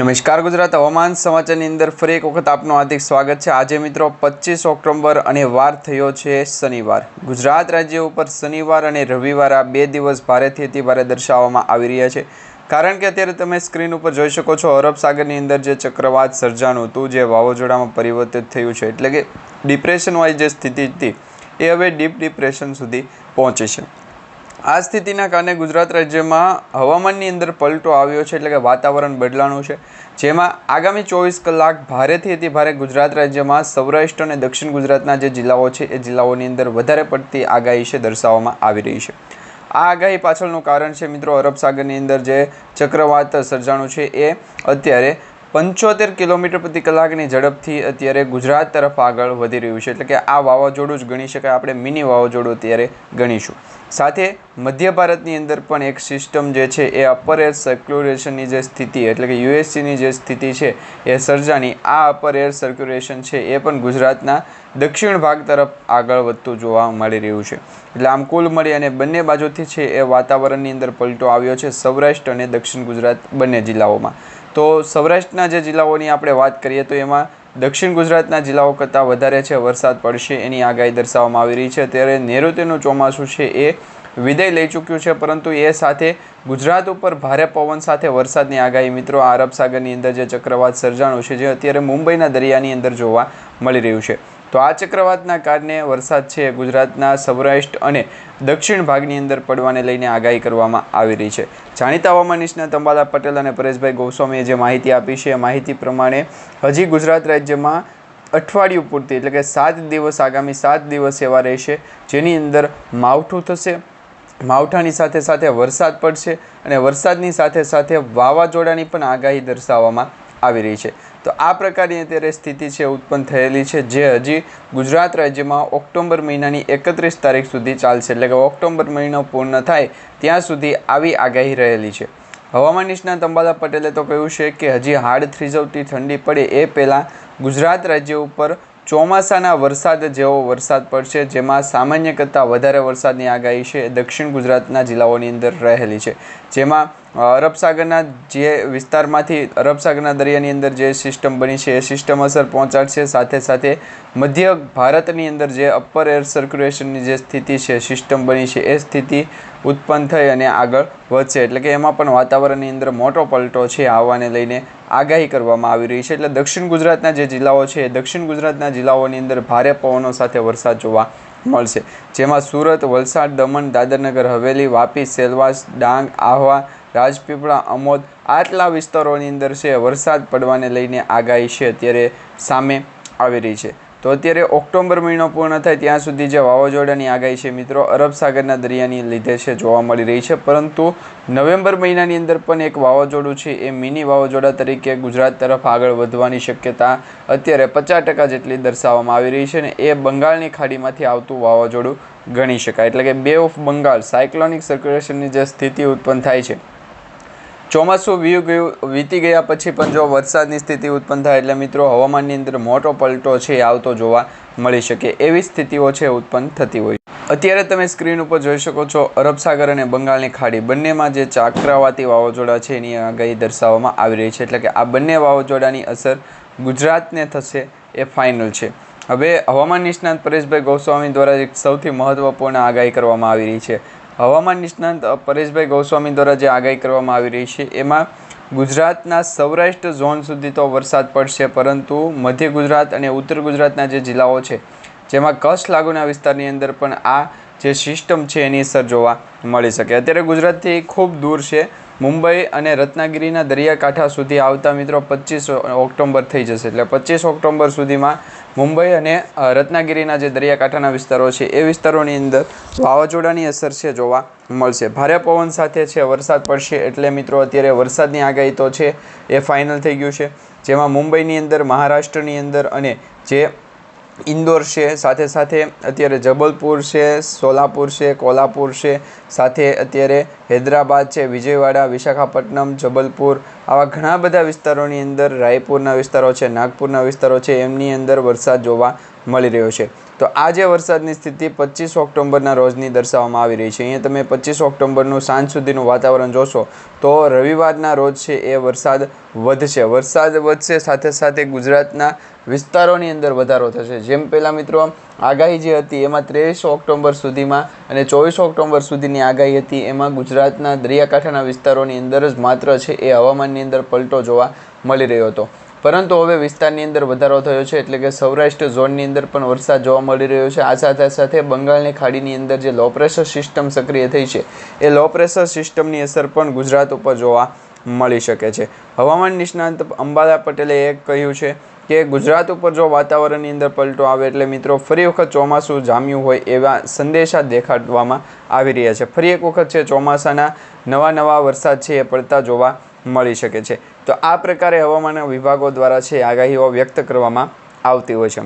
નમસ્કાર ગુજરાત હવામાન સમાચારની અંદર ફરી એક વખત આપનું હાર્દિક સ્વાગત છે. આજે મિત્રો પચીસ ઓક્ટોબર અને વાર થયો છે શનિવાર. ગુજરાત રાજ્ય ઉપર શનિવાર અને રવિવાર આ બે દિવસ ભારેથી અતિ ભારે દર્શાવવામાં આવી રહ્યા છે. કારણ કે અત્યારે તમે સ્ક્રીન ઉપર જોઈ શકો છો, અરબ સાગરની અંદર જે ચક્રવાત સર્જાનું હતું, જે વાવાઝોડામાં પરિવર્તિત થયું છે. એટલે કે ડિપ્રેશન વાળી જે સ્થિતિ હતી, એ હવે ડીપ ડિપ્રેશન સુધી પહોંચી છે. આ સ્થિતિના કારણે ગુજરાત રાજ્યમાં હવામાનની અંદર પલટો આવ્યો છે એટલે કે વાતાવરણ બદલાણું છે. જેમાં આગામી ચોવીસ કલાક ભારેથી અતિ ભારે ગુજરાત રાજ્યમાં સૌરાષ્ટ્ર અને દક્ષિણ ગુજરાતના જે જિલ્લાઓ છે, એ જિલ્લાઓની અંદર વધારે પડતી આગાહી છે દર્શાવવામાં આવી રહી છે. આ આગાહી પાછળનું કારણ છે મિત્રો અરબ સાગરની અંદર જે ચક્રવાત સર્જાણું છે, એ અત્યારે પંચોતેર કિલોમીટર પ્રતિ કલાકની ઝડપથી અત્યારે ગુજરાત તરફ આગળ વધી રહ્યું છે. એટલે કે આ વાવાઝોડું જ ગણી શકાય, આપણે મિની વાવાઝોડું અત્યારે ગણીશું. સાથે મધ્ય ભારતની અંદર પણ એક સિસ્ટમ જે છે એ અપર એર સર્ક્યુલેશનની જે સ્થિતિ, એટલે કે યુએસસીની જે સ્થિતિ છે એ સર્જાની, આ અપર એર સર્ક્યુલેશન છે એ પણ ગુજરાતના દક્ષિણ ભાગ તરફ આગળ વધતું જોવા મળી રહ્યું છે. એટલે આમ કુલ મળી અને બંને બાજુથી છે એ વાતાવરણની અંદર પલટો આવ્યો છે સૌરાષ્ટ્ર અને દક્ષિણ ગુજરાત બંને જિલ્લાઓમાં. તો સૌરાષ્ટ્રના જે જિલ્લાઓની આપણે વાત કરીએ તો એમાં દક્ષિણ ગુજરાતના જિલ્લાઓ કરતાં વધારે છે, વરસાદ પડશે એની આગાહી દર્શાવવામાં આવી રહી છે. ત્યારે નૈઋત્યનું ચોમાસું છે એ વિદાય લઈ ચૂક્યું છે, પરંતુ એ સાથે ગુજરાત ઉપર ભારે પવન સાથે વરસાદની આગાહી. મિત્રો, આ અરબ સાગરની અંદર જે ચક્રવાત સર્જાણું છે, જે અત્યારે મુંબઈના દરિયાની અંદર જોવા મળી રહ્યું છે. તો આ ચક્રવાતના કારણે વરસાદ છે, ગુજરાતના સૌરાષ્ટ્ર અને દક્ષિણ ભાગની અંદર પડવાને લઈને આગાહી કરવામાં આવી રહી છે. જાણીતા હવામાન નિષ્ણાત અંબાલા પટેલ અને પરેશભાઈ ગોસ્વામીએ જે માહિતી આપી છે, એ માહિતી પ્રમાણે હજી ગુજરાત રાજ્યમાં અઠવાડિયું પૂરતી એટલે કે સાત દિવસ, આગામી સાત દિવસ એવા રહેશે, જેની અંદર માવઠું થશે. માવઠાની સાથે સાથે વરસાદ પડશે અને વરસાદની સાથે સાથે વાવાઝોડાની પણ આગાહી દર્શાવવામાં આવી રહી છે. તો આ પ્રકારની અત્યારે સ્થિતિ છે, ઉત્પન્ન થયેલી છે, જે હજી ગુજરાત રાજ્યમાં ઓક્ટોબર મહિનાની એકત્રીસ તારીખ સુધી ચાલશે. એટલે કે ઓક્ટોબર મહિનો પૂર્ણ થાય ત્યાં સુધી આવી આગાહી રહેલી છે. હવામાન નિષ્ણાત અંબાલા પટેલે તો કહ્યું છે કે હજી હાડ થ્રીજવતી ઠંડી પડે એ પહેલાં ગુજરાત રાજ્ય ઉપર ચોમાસાના વરસાદ જેવો વરસાદ પડશે, જેમાં સામાન્ય કરતાં વધારે વરસાદની આગાહી છે દક્ષિણ ગુજરાતના જિલ્લાઓની અંદર રહેલી છે. જેમાં અરબ સાગરના જે વિસ્તારમાંથી, અરબ સાગરના દરિયાની અંદર જે સિસ્ટમ બની છે, એ સિસ્ટમ અસર પહોંચાડશે. સાથે સાથે મધ્ય ભારતની અંદર જે અપર એર સર્ક્યુલેશનની જે સ્થિતિ છે, સિસ્ટમ બની છે, એ સ્થિતિ ઉત્પન્ન થઈ અને આગળ વધશે. એટલે કે એમાં પણ વાતાવરણની અંદર મોટો પલટો છે, આવવાને લઈને આગાહી કરવામાં આવી રહી છે. એટલે દક્ષિણ ગુજરાતના જે જિલ્લાઓ છે દક્ષિણ ગુજરાતના જિલ્લાઓની અંદર ભારે પવનો સાથે વરસાદ જોવા મળશે. જેમાં સુરત, વલસાડ, દમણ, દાદરનગર, હવેલી, વાપી, સેલવાસ, ડાંગ, આહવા, રાજપીપળા, અમોદ આટલા વિસ્તારોની અંદર છે, વરસાદ પડવાને લઈને આગાહી છે અત્યારે સામે આવી રહી છે. તો અત્યારે ઓક્ટોબર મહિનો પૂર્ણ થાય ત્યાં સુધી જે વાવાઝોડાની આગાહી છે મિત્રો, અરબ સાગરના દરિયાની લીધે છે જોવા મળી રહી છે. પરંતુ નવેમ્બર મહિનાની અંદર પણ એક વાવાઝોડું છે, એ મિની વાવાઝોડા તરીકે ગુજરાત તરફ આગળ વધવાની શક્યતા અત્યારે પચાસ ટકા જેટલી દર્શાવવામાં આવી રહી છે ને એ બંગાળની ખાડીમાંથી આવતું વાવાઝોડું ગણી શકાય. એટલે કે બે ઓફ બંગાળ સાયક્લોનિક સર્ક્યુલેશનની જે સ્થિતિ ઉત્પન્ન થાય છે ચોમાસું વીવ ગયું, વીતી ગયા પછી પણ જો વરસાદની સ્થિતિ ઉત્પન્ન થાય એટલે મિત્રો હવામાનની અંદર મોટો પલટો છે, આવતો જોવા મળી શકે. એવી સ્થિતિઓ છે, ઉત્પન્ન થતી હોય. અત્યારે તમે સ્ક્રીન ઉપર જોઈ શકો છો, અરબ સાગર અને બંગાળની ખાડી. બંનેમાં જે ચાક્રાવાતી વાવાઝોડા છે, એની આગાહી દર્શાવવામાં આવી રહી છે. એટલે કે આ બંને વાવાઝોડાની અસર ગુજરાતને થશે, એ ફાઇનલ છે. હવે હવામાન નિષ્ણાંત પરેશભાઈ ગોસ્વામી દ્વારા એક સૌથી મહત્વપૂર્ણ આગાહી કરવામાં આવી રહી છે. હવામાન નિષ્ણાંત પરેશભાઈ ગોસ્વામી દ્વારા જે આગાહી કરવામાં આવી રહી છે, એમાં ગુજરાતના સૌરાષ્ટ્ર ઝોન સુધી તો વરસાદ પડશે, પરંતુ મધ્ય ગુજરાત અને ઉત્તર ગુજરાતના જે જિલ્લાઓ છે, જેમાં કચ્છ લાગુના વિસ્તારની અંદર પણ આ જે સિસ્ટમ છે, એની અસર જોવા મળી શકે. અત્યારે ગુજરાતથી ખૂબ દૂર છે મુંબઈ અને રત્નાગીરીના દરિયાકાંઠા સુધી આવતા મિત્રો પચીસ ઓક્ટોબર થઈ જશે. એટલે પચીસ ઓક્ટોબર સુધીમાં મુંબઈ અને રત્નાગીરીના જે દરિયાકાંઠાના વિસ્તારો છે, એ વિસ્તારોની અંદર વાવાઝોડાની અસર છે જોવા મળશે. ભારે પવન સાથે છે, વરસાદ પડશે એટલે મિત્રો અત્યારે વરસાદની આગાહી તો છે, એ ફાઇનલ થઈ ગયું છે. જેમાં મુંબઈની અંદર, મહારાષ્ટ્રની અંદર અને જે ઇન્દોર છે, સાથે સાથે અત્યારે જબલપુર છે, સોલાપુર છે, કોલ્હાપુર છે, સાથે અત્યારે હૈદરાબાદ છે, વિજયવાડા, વિશાખાપટ્ટનમ, જબલપુર. આવા ઘણા બધા વિસ્તારોની અંદર રાયપુરના વિસ્તારો છે, નાગપુરના વિસ્તારો છે, એમની અંદર વરસાદ જોવા મળી રહ્યો છે. તો આ જે વરસાદની સ્થિતિ પચીસ ઓક્ટોબરના રોજની દર્શાવવામાં આવી રહી છે. અહીંયા તમે પચીસ ઓક્ટોબરનું સાંજ સુધીનું વાતાવરણ જોશો, તો રવિવારના રોજ છે એ વરસાદ વધશે. વરસાદ વધશે, સાથે સાથે ગુજરાતના વિસ્તારોની અંદર વધારો થશે. જેમ પહેલાં મિત્રો, આગાહી જે હતી એમાં ત્રેવીસ ઓક્ટોબર સુધીમાં અને ચોવીસ ઓક્ટોબર સુધીની આગાહી હતી, એમાં ગુજરાતના દરિયાકાંઠાના વિસ્તારોની અંદર જ માત્ર છે એ હવામાનની અંદર પલટો જોવા મળી રહ્યો હતો. પરંતુ હવે વિસ્તારની અંદર વધારો થયો છે, એટલે કે સૌરાષ્ટ્ર ઝોનની અંદર પણ વરસાદ જોવા મળી રહ્યો છે. આ સાથે સાથે બંગાળની ખાડીની અંદર જે લો પ્રેશર સિસ્ટમ સક્રિય થઈ છે, એ લો પ્રેશર સિસ્ટમની અસર પણ ગુજરાત ઉપર જોવા મળી શકે છે. હવામાન નિષ્ણાંત અંબાલા પટેલે એ કહ્યું છે કે ગુજરાત ઉપર જો વાતાવરણની અંદર પલટો આવે, એટલે મિત્રો ફરી વખત ચોમાસું જામ્યું હોય એવા સંદેશા દેખાડવામાં આવી રહ્યા છે. ફરી એક વખત છે ચોમાસાના નવા નવા વરસાદ છે એ પડતા જોવા મળી શકે છે. તો આ પ્રકારે હવામાન વિભાગો દ્વારા છે આગાહીઓ વ્યક્ત કરવામાં આવતી હોય છે.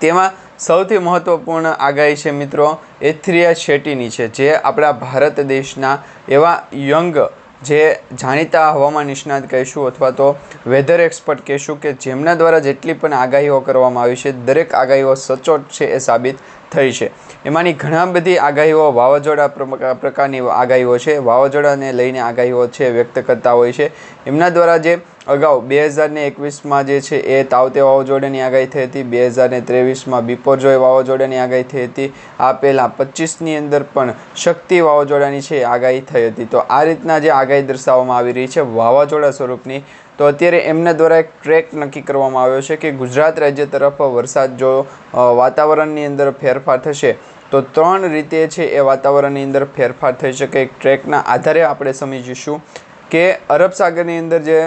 તેમાં સૌથી મહત્ત્વપૂર્ણ આગાહી છે મિત્રો એથ્રિયા શેટ્ટીની છે, જે આપણા ભારત દેશના એવા યંગ જે જાણીતા હવામાન નિષ્ણાત કહીશું અથવા તો વેધર એક્સપર્ટ કહીશું કે જેમના દ્વારા જેટલી પણ આગાહીઓ કરવામાં આવી છે, દરેક આગાહીઓ સચોટ છે એ સાબિત થઈ છે. એમાંની ઘણા બધી આગાહીઓ વાવાઝોડા પ્રકારની આગાહીઓ છે. વાવાઝોડાને લઈને આગાહીઓ છે વ્યક્ત કરતા હોય છે. એમના દ્વારા જે અગાઉ બે હજારને એકવીસમાં જે છે એ તાવતે વાવાઝોડાની આગાહી થઈ હતી. બે હજારને ત્રેવીસમાં બિપોરજોય વાવાઝોડાની આગાહી થઈ હતી. આ પહેલાં પચીસની અંદર પણ શક્તિ વાવાઝોડાની છે આગાહી થઈ હતી. તો આ રીતના જે આગાહી દર્શાવવામાં આવી રહી છે, વાવાઝોડા સ્વરૂપની તો અત્યારે એમના દ્વારા એક ટ્રેક નક્કી કરવામાં આવ્યો છે કે ગુજરાત રાજ્ય તરફ વરસાદ જો વાતાવરણની અંદર ફેરફાર થશે, તો ત્રણ રીતે છે એ વાતાવરણની અંદર ફેરફાર થઈ શકે. એક ટ્રેકના આધારે આપણે સમજીશું કે અરબ સાગરની અંદર જે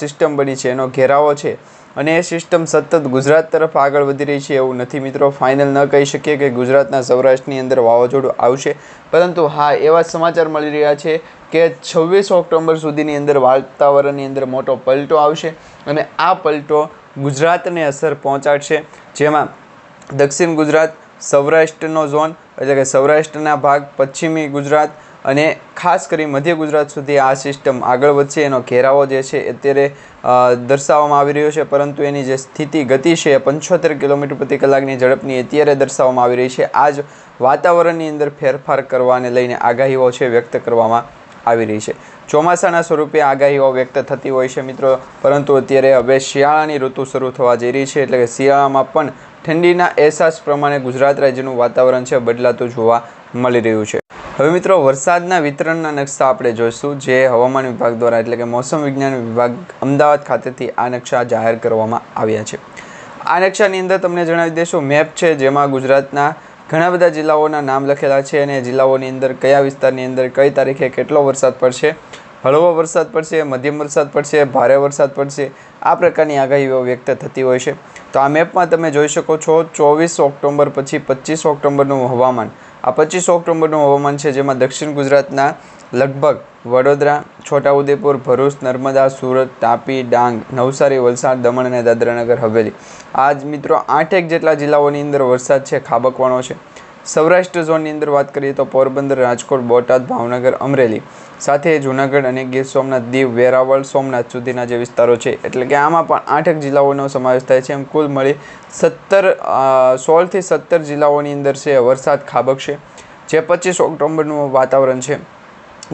સિસ્ટમ બની છે, એનો ઘેરાવો છે અને એ સિસ્ટમ સતત ગુજરાત તરફ આગળ વધી રહી છે એવું નથી મિત્રો. ફાઇનલ ન કહી શકીએ કે ગુજરાતના સૌરાષ્ટ્રની અંદર વાવાઝોડું આવશે. પરંતુ હા, એવા સમાચાર મળી રહ્યા છે કે છવ્વીસ ઓક્ટોબર સુધીની અંદર વાતાવરણની અંદર મોટો પલટો આવશે અને આ પલટો ગુજરાતને અસર પહોંચાડશે. જેમાં દક્ષિણ ગુજરાત સૌરાષ્ટ્રનો ઝોન એટલે કે સૌરાષ્ટ્રના ભાગ, પશ્ચિમી ગુજરાત અને ખાસ કરી મધ્ય ગુજરાત સુધી આ સિસ્ટમ આગળ વધશે, એનો ઘેરાવો જે છે અત્યારે દર્શાવવામાં આવી રહ્યો છે, પરંતુ એની જે સ્થિતિ ગતિ છે પંચોતેર કિલોમીટર પ્રતિ કલાકની ઝડપની અત્યારે દર્શાવવામાં આવી રહી છે. આ જ વાતાવરણની અંદર ફેરફાર કરવાને લઈને આગાહીઓ છે વ્યક્ત કરવામાં આવી રહી છે. ચોમાસાના સ્વરૂપે આગાહીઓ વ્યક્ત થતી હોય છે મિત્રો, પરંતુ અત્યારે હવે શિયાળાની ઋતુ શરૂ થવા જઈ રહી છે, એટલે કે શિયાળામાં પણ ઠંડીના અહેસાસ પ્રમાણે ગુજરાત રાજ્યનું વાતાવરણ છે બદલાતું જોવા મળી રહ્યું છે. હવે મિત્રો, વરસાદના વિતરણના નકશા આપણે જોઈશું, જે હવામાન વિભાગ દ્વારા એટલે કે મોસમ વિજ્ઞાન વિભાગ અમદાવાદ ખાતેથી આ નકશા જાહેર કરવામાં આવ્યા છે. આ નકશાની અંદર તમને જણાવી દઈશું, મેપ છે જેમાં ગુજરાતના ઘણા બધા જિલ્લાઓના નામ લખેલા છે અને જિલ્લાઓની અંદર કયા વિસ્તારની અંદર કઈ તારીખે કેટલો વરસાદ પડશે હળવો વરસાદ પડશે, મધ્યમ વરસાદ પડશે, ભારે વરસાદ પડશે, આ પ્રકારની આગાહીઓ વ્યક્ત થતી હોય છે. તો આ મેપમાં તમે જોઈ શકો છો, ચોવીસ ઓક્ટોબર પછી પચીસ ઓક્ટોબરનું હવામાન. આ પચીસ ઓક્ટોબરનું હવામાન છે, જેમાં દક્ષિણ ગુજરાતના લગભગ વડોદરા, છોટાઉદેપુર, ભરૂચ, નર્મદા, સુરત, તાપી, ડાંગ, નવસારી, વલસાડ, દમણ અને દાદરાનગર, હવેલી. આ જ મિત્રો આઠેક જેટલા જિલ્લાઓની અંદર વરસાદ છે, ખાબકવાનો છે. સૌરાષ્ટ્ર ઝોનની અંદર વાત કરીએ તો પોરબંદર, રાજકોટ, બોટાદ, ભાવનગર, અમરેલી. સાથે જૂનાગઢ અને ગીર સોમનાથ દીવ, વેરાવળ, સોમનાથ સુધીના જે વિસ્તારો છે, એટલે કે આમાં પણ આઠેક જિલ્લાઓનો સમાવેશ થાય છે. એમ કુલ મળી સત્તર સોળથી સત્તર જિલ્લાઓની અંદર છે, વરસાદ ખાબકશે, જે પચીસ ઓક્ટોબરનું વાતાવરણ છે.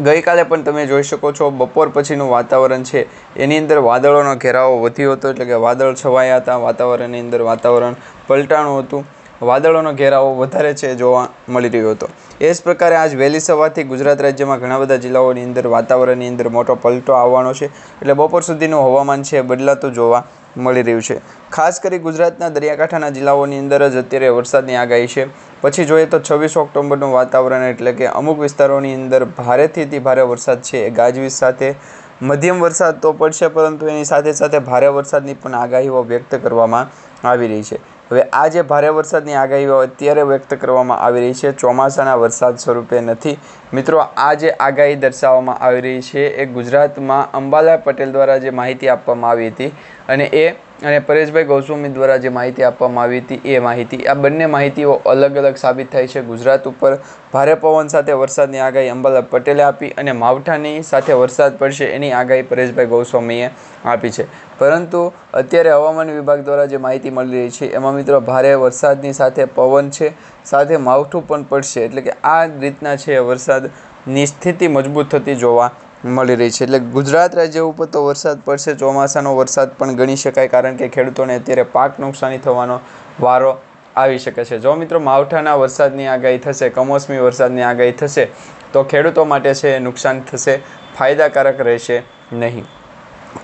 ગઈકાલે પણ તમે જોઈ શકો છો, બપોર પછીનું વાતાવરણ છે. એની અંદર વાદળોનો ઘેરાવો વધ્યો હતો, એટલે કે વાદળ છવાયા હતા, વાતાવરણની અંદર વાતાવરણ પલટાણું હતું. વાદળોનો ઘેરાવો વધારે છે જોવા મળી રહ્યો હતો. એ જ પ્રકારે આજ વહેલી સવારથી ગુજરાત રાજ્યમાં ઘણા બધા જિલ્લાઓની અંદર વાતાવરણની અંદર મોટો પલટો આવવાનો છે. એટલે બપોર સુધીનું હવામાન છે બદલાતું જોવા મળી રહ્યું છે. ખાસ કરી ગુજરાતના દરિયાકાંઠાના જિલ્લાઓની અંદર જ અત્યારે વરસાદની આગાહી છે. પછી જોઈએ તો છવ્વીસ ઓક્ટોબરનું વાતાવરણ એટલે કે અમુક વિસ્તારોની અંદર ભારેથી ભારે વરસાદ છે. એ ગાજવીજ સાથે મધ્યમ વરસાદ તો પડશે, પરંતુ એની સાથે સાથે ભારે વરસાદની પણ આગાહીઓ વ્યક્ત કરવામાં આવી રહી છે. હવે આ જે ભારે વરસાદની આગાહીઓ અત્યારે વ્યક્ત કરવામાં આવી રહી છે, ચોમાસાના વરસાદ સ્વરૂપે નથી. મિત્રો, આ જે આગાહી દર્શાવવામાં આવી રહી છે એ ગુજરાતમાં અંબાલાલ પટેલ દ્વારા જે માહિતી આપવામાં આવી હતી અને એ અને પરેશભાઈ ગૌસ્વામી દ્વારા જે માહિતી આપવામાં આવી હતી, એ માહિતી, આ બંને માહિતીઓ અલગ અલગ સાબિત થાય છે ગુજરાત ઉપર. ભારે પવન સાથે વરસાદની આગાહી અંબાલાલ પટેલે આપી અને માવઠાની સાથે વરસાદ પડશે એની આગાહી પરેશભાઈ ગૌસ્વામીએ આપી છે. પરંતુ અત્યારે હવામાન વિભાગ દ્વારા જે માહિતી મળી રહી છે, એમાં મિત્રો ભારે વરસાદની સાથે પવન છે, સાથે માવઠું પણ પડશે. એટલે કે આ રીતના છે વરસાદની સ્થિતિ મજબૂત થતી જોવા મળી રહી છે. એટલે ગુજરાત રાજ્ય ઉપર તો વરસાદ પડશે, ચોમાસાનો વરસાદ પણ ગણી શકાય, કારણ કે ખેડૂતોને અત્યારે પાક નુકસાની થવાનો વારો આવી શકે છે. જો મિત્રો માવઠાના વરસાદની આગાહી થશે, કમોસમી વરસાદની આગાહી થશે, તો ખેડૂતો માટે છે એ નુકસાન થશે, ફાયદાકારક રહેશે નહીં.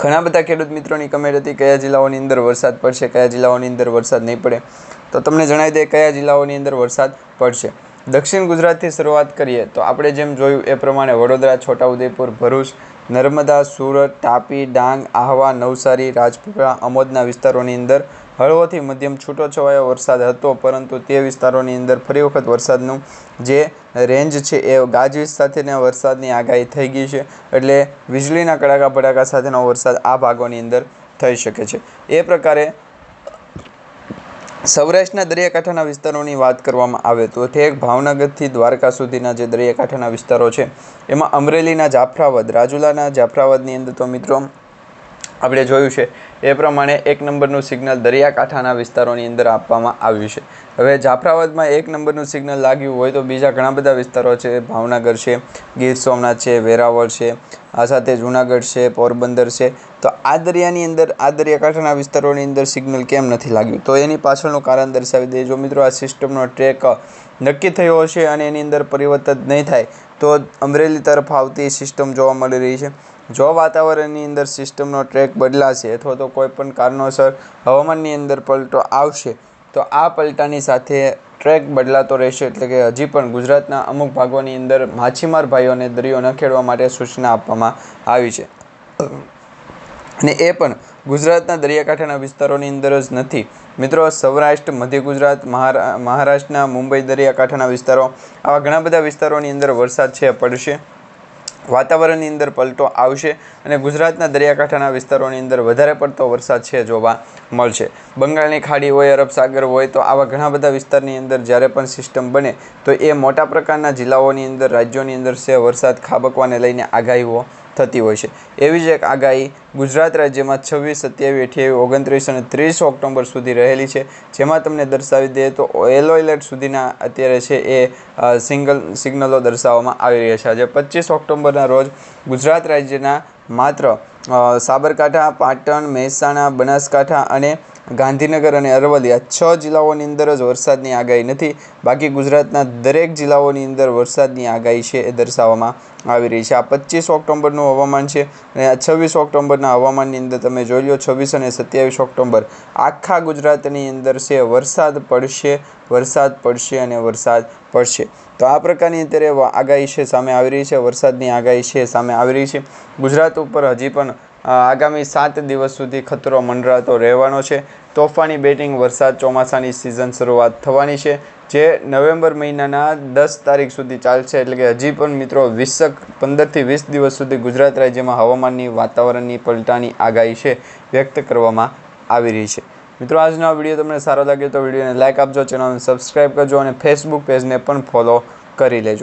ઘણા બધા ખેડૂત મિત્રોની કમેન્ટ હતી, કયા જિલ્લાઓની અંદર વરસાદ પડશે, કયા જિલ્લાઓની અંદર વરસાદ નહીં પડે? તો તમને જણાવી દે, કયા જિલ્લાઓની અંદર વરસાદ પડશે? દક્ષિણ ગુજરાતથી શરૂઆત કરીએ તો આપણે જેમ જોયું એ પ્રમાણે વડોદરા, છોટાઉદેપુર, ભરૂચ, નર્મદા, સુરત, તાપી, ડાંગ, આહવા, નવસારી, રાજપીપળા, અમોદના વિસ્તારોની અંદર હળવોથી મધ્યમ છૂટોછવાયો વરસાદ હતો, પરંતુ તે વિસ્તારોની અંદર ફરી વખત વરસાદનું જે રેન્જ છે એ ગાજવીજ સાથેના વરસાદની આગાહી થઈ ગઈ છે, એટલે વીજળીના કડાકા ભડાકા સાથેનો વરસાદ આ ભાગોની અંદર થઈ શકે છે. એ પ્રકારે સૌરાષ્ટ્રના દરિયાકાંઠાના વિસ્તારોની વાત કરવામાં આવે તો ઠેક ભાવનગરથી દ્વારકા સુધીના જે દરિયાકાંઠાના વિસ્તારો છે, એમાં અમરેલીના જાફરાવદ રાજુલાના જાફરાવદની અંદર તો મિત્રો આપણે જોયું છે. એ પ્રમાણે એક નંબરનું સિગ્નલ દરિયાકાંઠાના વિસ્તારોની અંદર આપવામાં આવ્યું છે. હવે જાફરાબાદમાં એક નંબરનું સિગ્નલ લાગ્યું હોય તો બીજા ઘણા બધા વિસ્તારો છે. ભાવનગર છે, ગીર સોમનાથ છે, વેરાવળ છે, આ સાથે જુનાગઢ છે, પોરબંદર છે. તો આ દરિયાની અંદર, આ દરિયાકાંઠાના વિસ્તારોની અંદર સિગ્નલ કેમ નથી લાગ્યું? તો એની પાછળનું કારણ દર્શાવી દે જો મિત્રો આ સિસ્ટમનો ટ્રેક નક્કી થયો હશે અને એની અંદર પરિવર્તન નહીં થાય, તો અમરેલી તરફ આવતી સિસ્ટમ જોવા મળી રહી છે. જો વાતાવરણની અંદર સિસ્ટમનો ટ્રેક બદલાશે અથવા તો કોઈપણ કારણોસર હવામાનની અંદર પલટો આવશે, તો આ પલટાની સાથે ટ્રેક બદલાતો રહેશે એટલે કે હજી પણ ગુજરાતના અમુક ભાગોની અંદર માછીમાર ભાઈઓને દરિયો ન ખેડવા માટે સૂચના આપવામાં આવી છે. અને એ પણ ગુજરાતના દરિયાકાંઠાના વિસ્તારોની અંદર જ નથી. મિત્રો, સૌરાષ્ટ્ર, મધ્ય ગુજરાત, મહારા, મહારાષ્ટ્રના મુંબઈ દરિયાકાંઠાના વિસ્તારો, આવા ઘણા બધા વિસ્તારોની અંદર વરસાદ છે, પડશે. વાતાવરણની અંદર પલટો આવશે અને ગુજરાતના દરિયાકાંઠાના વિસ્તારોની અંદર વધારે પડતો વરસાદ છે જોવા મળશે. બંગાળની ખાડી હોય, અરબ સાગર હોય, તો આવા ઘણા બધા વિસ્તારની અંદર જ્યારે પણ સિસ્ટમ બને, તો એ મોટા પ્રકારના જિલ્લાઓની અંદર, રાજ્યોની અંદર છે વરસાદ ખાબકવાને લઈને આગાહીઓ થતી હોય છે. એવી જ એક આગાહી ગુજરાત રાજ્યમાં છવ્વીસ, સત્યાવીસ, અઠ્યાવીસ, ઓગણત્રીસ અને ત્રીસ ઓક્ટોબર સુધી રહેલી છે. જેમાં તમને દર્શાવી દઈએ તો યલો એલર્ટ સુધીના અત્યારે છે એ સિંગલ, સિગ્નલો દર્શાવવામાં આવી રહ્યા છે. આજે પચીસ ઓક્ટોબરના રોજ ગુજરાત રાજ્યના માત્ર સાબરકાંઠા, પાટણ, મહેસાણા, બનાસકાંઠા અને ગાંધીનગર અને અરવલ્લી આ છ જિલ્લાઓની અંદર જ વરસાદની આગાહી નથી. બાકી ગુજરાતના દરેક જિલ્લાઓની અંદર વરસાદની આગાહી છે એ દર્શાવવામાં આવી રહી છે. આ પચીસ ઓક્ટોબરનું હવામાન છે અને આ છવ્વીસ ઓક્ટોબરના હવામાનની અંદર તમે જોઈ લો, છવ્વીસ અને સત્યાવીસ ઓક્ટોબર આખા ગુજરાતની અંદર છે. વરસાદ પડશે વરસાદ પડશે અને વરસાદ પડશે. તો આ પ્રકારની અત્યારે આગાહી છે, સામે આવી રહી છે. વરસાદની આગાહી છે, સામે આવી રહી છે. ગુજરાત ઉપર હજી પણ આગામી સાત દિવસ સુધી ખતરો મંડરાતો રહેવાનો છે. તોફાની બેટિંગ વરસાદ ચોમાસાની સિઝન શરૂઆત થવાની છે, જે નવેમ્બર મહિનાના દસ તારીખ સુધી ચાલશે. એટલે કે હજી પણ મિત્રો વીસક, પંદરથી વીસ દિવસ સુધી ગુજરાત રાજ્યમાં હવામાનની વાતાવરણની પલટાની આગાહી છે, વ્યક્ત કરવામાં આવી રહી છે. મિત્રો, આજનો વીડિયો તમને સારો લાગ્યો તો વિડીયોને લાઇક આપજો, ચેનલને સબસ્ક્રાઈબ કરજો અને ફેસબુક પેજને પણ ફોલો કરી લેજો.